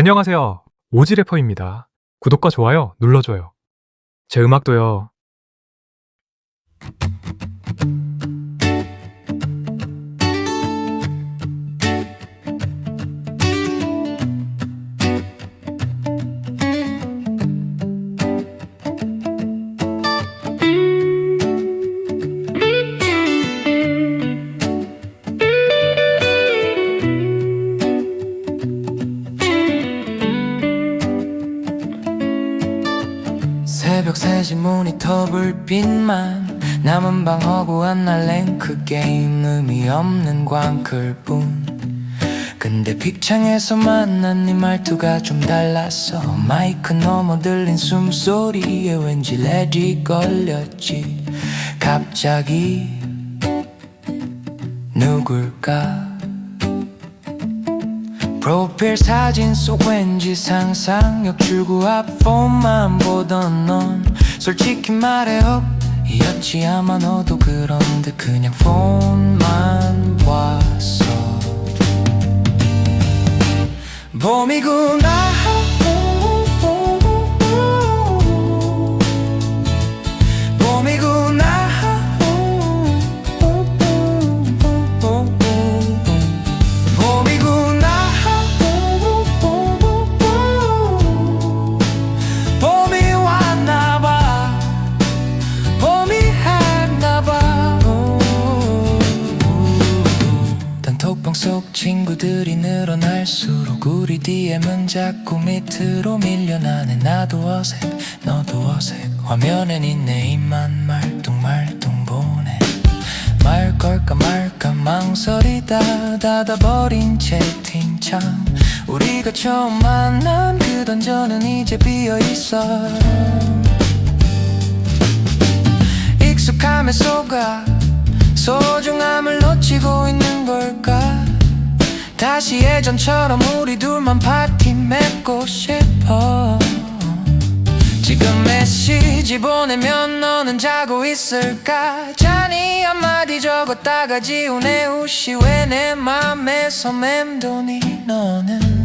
안녕하세요. 오지 래퍼입니다. 구독과 좋아요 눌러줘요. 제 음악도요. 3시 모니터 불빛만. 남은 방 허구한 날 랭크 게임 의미 없는 광클뿐. 근데 픽창에서 만난 네 말투가 좀 달랐어. 마이크 넘어 들린 숨소리에 왠지 레디 걸렸지. 갑자기 누굴까? 프로필 사진 속 왠지 상상력 출구 앞 폰만 보던 넌 솔직히 말해 업이었지 아마 너도 그런데 그냥 폰만 봤어. 봄이구 친구들이 늘어날수록 우리 DM은 자꾸 밑으로 밀려나네 나도 어색 너도 어색. 화면엔 있네 입만 말똥말똥 보네. 말 걸까 말까 망설이다 닫아버린 채팅창. 우리가 처음 만난 그 던전은 이제 비어있어. 익숙함에 속아 소 다시 예전처럼 우리 둘만 파티 맺고 싶어. 지금 메시지 보내면 너는 자고 있을까? 잔이 한마디 적었다가 지우네 우시 왜 내 맘에서 맴도니 너는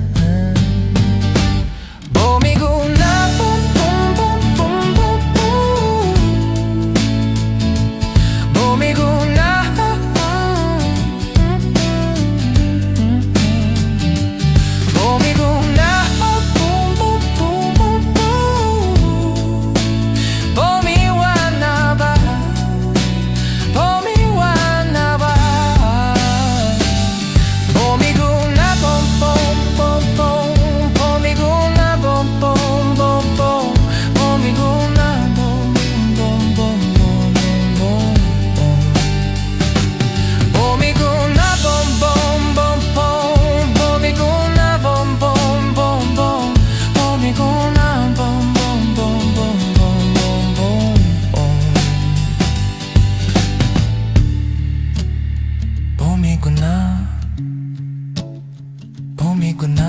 మీకు నా